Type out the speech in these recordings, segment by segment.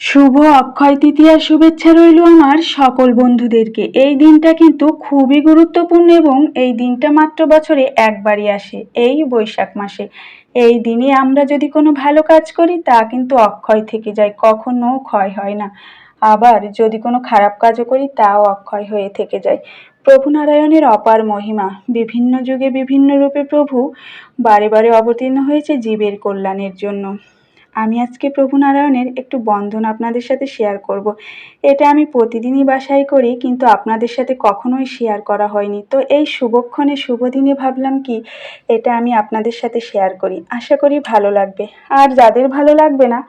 শুভ অক্ষয় তৃতীয়ার শুভেচ্ছা রইল আমার সকল বন্ধুদেরকে। এই দিনটা কিন্তু খুবই গুরুত্বপূর্ণ এবং এই দিনটা মাত্র বছরে একবারই আসে, এই বৈশাখ মাসে। এই দিনে আমরা যদি কোনো ভালো কাজ করি, তা কিন্তু অক্ষয় থেকে যায়, কখনো ক্ষয় হয় না। আবার যদি কোনো খারাপ কাজও করি, তাও অক্ষয় হয়ে থেকে যায়। প্রভু নারায়ণের অপার মহিমা, বিভিন্ন যুগে বিভিন্ন রূপে প্রভু বারে বারে অবতীর্ণ হয়েছে জীবের কল্যাণের জন্য। আমি আজকে প্রভু নারায়ণের একটু বন্ধন আপনাদের সাথে শেয়ার করব। এটা আমি প্রতিদিনই বাসায় করি, কিন্তু আপনাদের সাথে কখনোই শেয়ার করা হয়নি। তো এই শুভক্ষণে, শুভ দিনে ভাবলাম কি, এটা আমি আপনাদের সাথে শেয়ার করি। আশা করি ভালো লাগবে। আর যাদের ভালো লাগবে না,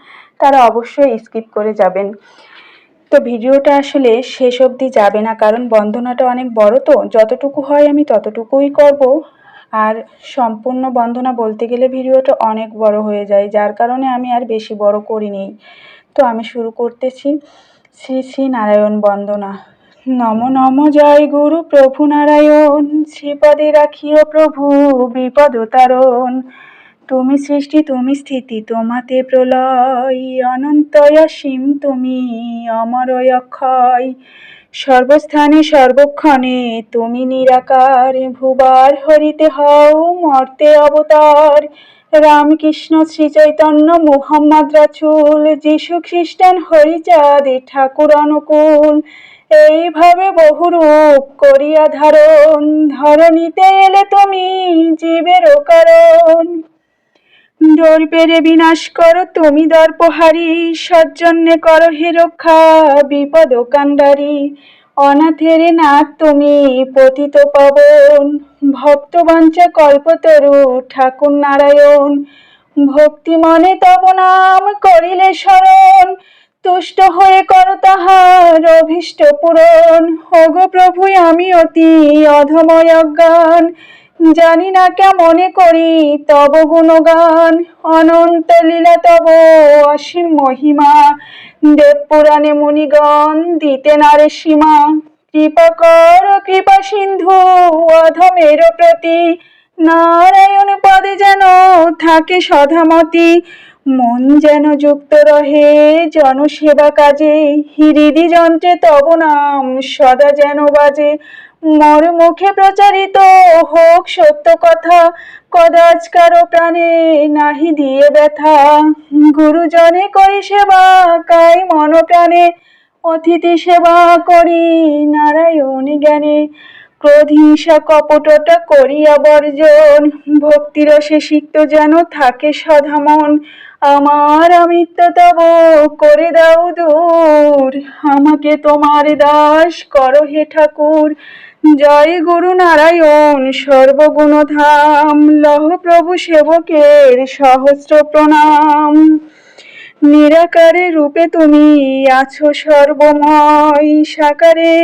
তারা অবশ্যই স্কিপ করে যাবেন। তো ভিডিওটা আসলে শেষ অবধি যাবে না, কারণ বন্দনাটা অনেক বড় তো, যতটুকু হয় আমি ততটুকুই করব। আর সম্পূর্ণ বন্দনা বলতে গেলে ভিডিওটা অনেক বড় হয়ে যায়, যার কারণে আমি আর বেশি বড় করিনি। তো আমি শুরু করতেছি। শ্রী শ্রী নারায়ণ বন্দনা। নম নম জয় গুরু প্রভু নারায়ণ, শ্রীপদে রাখিও প্রভু বিপদ তারণ। তুমি সৃষ্টি, তুমি স্থিতি, তোমাতে প্রলয়। অনন্তয় সীম তুমি অমরয় অক্ষয় সর্বস্থানে সর্বক্ষণে তুমি নিরাকার, ভুবার হরিতে হও মর্তে অবতার। রামকৃষ্ণ শ্রী চৈতন্য মুহাম্মদ রাচুল যীশু খ্রিস্টান হরিচাঁদ ঠাকুর অনুকূল। এইভাবে বহুরূপ করিয়া ধারণ, ধরণীতে এলে তুমি জীবের কারণ। পেরে বিনাশ করো, তুমি দর্পহারি। সজ্জন্যে করো হে রক্ষা, বিপদ কান্ডারি অনাথের নাথ তুমি পতিত পবন। ভক্তবাঞ্চা কল্পতরু ঠাকুর নারায়ণ। ভক্তি মনে তব নাম করিলে স্মরণ তুষ্ট হয়ে করো তাহার অভীষ্ট পূরণ। হগ প্রভু, আমি অতি অধময় অজ্ঞান। জানি না কেমনে করি, তব গুণগান, অনন্ত লীলা, তব অসীম মহিমা। দেব পুরাণে মুনিগণ, দিতে নারে সীমা। কৃপা কর, কৃপা সিন্ধু, অধমের প্রতি। নারায়ণ পদে যেন থাকে সধামতি। মন যেন যুক্ত রহে জনসেবা কাজে। হৃদি যন্ত্রে তব নাম সদা যেন বাজে। মর মুখে প্রচারিত হোক সত্য কথা, কদাচ কারও প্রাণে নাহি দিয়ে ব্যথা। গুরুজনে করি সেবা, কাই মন প্রাণে অতিথি সেবা করি নারায়ণ জ্ঞানে। ক্রোধ হিংসা কপটতা করিয়া বর্জন। ভক্তিরসে সিক্ত যেন থাকে সধামন। আমার আমিত্ব তব করে দাও দূর। আমাকে তোমার দাস করো হে ঠাকুর। জয় গুরু নারায়ণ, সর্বগুণধাম। লহ প্রভু সেবকের সহস্র প্রণাম। নিরাকারে রূপে তুমি আছো সর্বময়, সাকারে